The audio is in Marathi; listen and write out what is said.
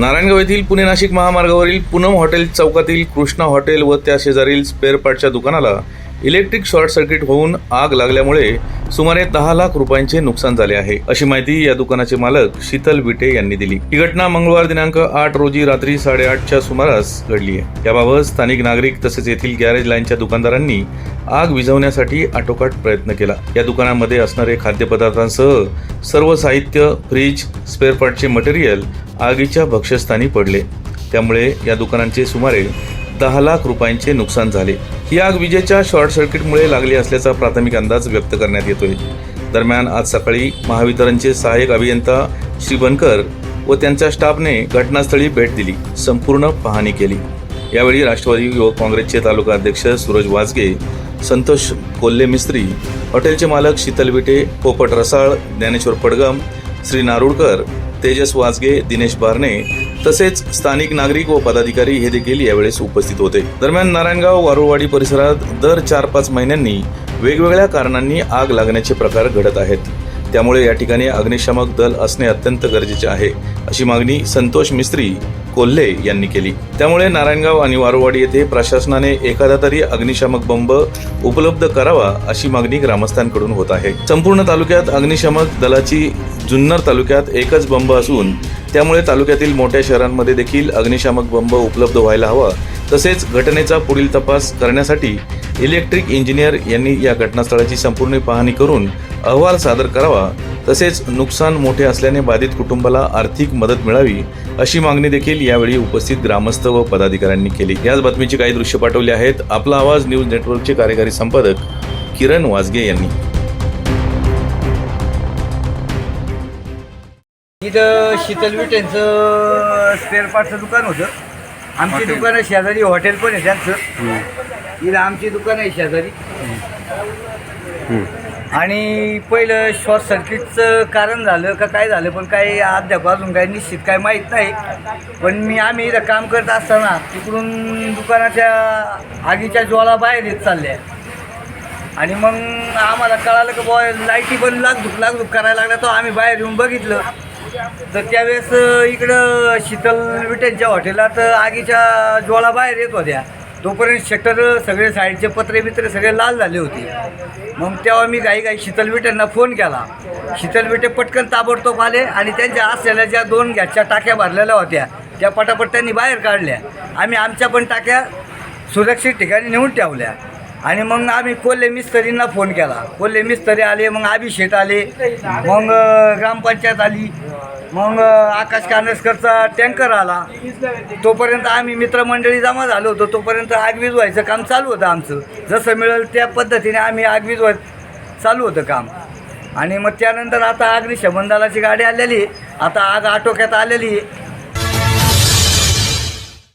नारायणगाव येथील पुणे नाशिक महामार्गावरील पूनम हॉटेल चौकातील कृष्णा हॉटेल व त्या शेजारील स्पेअर पार्टच्या दुकानाला इलेक्ट्रिक शॉर्ट सर्किट होऊन आग लागल्यामुळे सुमारे दहा लाख रुपयांचे नुकसान झाले आहे. अशी माहिती या दुकानाचे मालक शीतल विटे यांनी दिली. ही घटना मंगळवार दिनांक आठ रोजी रात्री साडेआठच्या सुमारास घडली आहे. याबाबत स्थानिक नागरिक तसेच येथील गॅरेज लाईनच्या दुकानदारांनी आग विझवण्यासाठी आटोकाट प्रयत्न केला. या दुकानामध्ये असणारे खाद्यपदार्थांसह सर्व साहित्य फ्रीज स्पेअर पार्टचे मटेरियल आगीच्या भक्ष्यस्थानी पडले. त्यामुळे या दुकानांचे सुमारे दहा लाख रुपयांचे नुकसान झाले. ही आग विजेच्या शॉर्ट सर्किटमुळे लागली असल्याचा प्राथमिक अंदाज व्यक्त करण्यात येतोय. दरम्यान आज सकाळी महावितरणचे सहाय्यक अभियंता श्री बनकर व त्यांच्या स्टाफने घटनास्थळी भेट दिली संपूर्ण पाहणी केली. यावेळी राष्ट्रवादी युवक काँग्रेसचे तालुका अध्यक्ष सूरज वाजगे संतोष कोल्हे मिस्त्री हॉटेलचे मालक शीतल विटे पोपट रसाळ ज्ञानेश्वर पडगम श्री नारुडकर तेजस वाजगे दिनेश बारणे तसेच स्थानिक नागरिक व पदाधिकारी हे देखील यावेळेस उपस्थित होते. दरम्यान नारायणगाव वारुळवाडी परिसरात दर चार पाच महिन्यांनी वेगवेगळ्या कारणांनी आग लागण्याचे प्रकार घडत आहेत. त्यामुळे या ठिकाणी अग्निशामक दल असणे अत्यंत गरजेचे आहे अशी मागणी संतोष मिस्त्री कोल्हे यांनी केली. त्यामुळे नारायणगाव आणि वारुवाडी येथे प्रशासनाने एखादा तरी अग्निशामक बंब उपलब्ध करावा अशी मागणी ग्रामस्थांकडून होत आहे. संपूर्ण तालुक्यात अग्निशामक दलाची जुन्नर तालुक्यात एकच बंब असून त्यामुळे तालुक्यातील मोठ्या शहरांमध्ये देखील अग्निशामक बंब उपलब्ध व्हायला हवा. तसेच घटनेचा पुढील तपास करण्यासाठी इलेक्ट्रिक इंजिनियर यांनी या घटनास्थळाची संपूर्ण पाहणी करून अहवाल सादर करावा. तसेच नुकसान मोठे असल्याने बाधित कुटुंबाला आर्थिक मदत मिळावी अशी मागणी देखील यावेळी उपस्थित ग्रामस्थ व पदाधिकाऱ्यांनी केली. याच बातमीची काही दृश्य पाठवली आहेत. आपला आवाज न्यूज नेटवर्कचे कार्यकारी संपादक किरण वाजगे यांनी. इथं शीतल विटेंचं स्पेअर पार्टचं दुकान होतं आमची दुकानं शेजारी हॉटेल पण आहे त्यांचं इथं आमची दुकान आहे शेजारी आणि पहिलं शॉर्ट सर्किटचं कारण झालं का काय झालं पण काही अद्याप अजून काही निश्चित काय माहीत नाही पण मी आम्ही इथं काम करत असताना तिकडून दुकानाच्या आगीच्या ज्वाला बाहेर येत चालल्या आणि मग आम्हाला कळालं की बॉय लाईटी पण लागधूक लागधूक करायला लागला तो आम्ही बाहेर येऊन बघितलं तर त्यावेळेस इकडं शीतल विटेंच्या हॉटेलात आगीच्या ज्वाला बाहेर येत होत्या. तोपर्यंत शटर सगळे साईडचे पत्रे बित्रे सगळे लाल झाले होते. मग तेव्हा मी काही काही शीतल विटेंना फोन केला. शीतल विटे पटकन ताबडतोब आले आणि त्यांच्या असलेल्या ज्या दोन गॅसच्या टाक्या भरलेल्या होत्या त्या पटापट त्यांनी बाहेर काढल्या. आम्ही आमच्या पण टाक्या सुरक्षित ठिकाणी नेऊन ठेवल्या. आणि मग आम्ही कोल्हे मिस्त्रींना फोन केला. कोल्हे मिस्त्री आले मग अभिषेक आले मग ग्रामपंचायत आली मग आकाश कानसकरचा टँकर आला. तोपर्यंत आम्ही मित्रमंडळी जमा झालो होतो. तोपर्यंत आग विजवायचं काम चालू होतं आमचं. जसं मिळेल त्या पद्धतीने आम्ही आग विजवाय चालू होतं काम. आणि मग त्यानंतर आता अग्निशमन दलाची गाडी आलेली आहे. आता आग आटोक्यात आलेली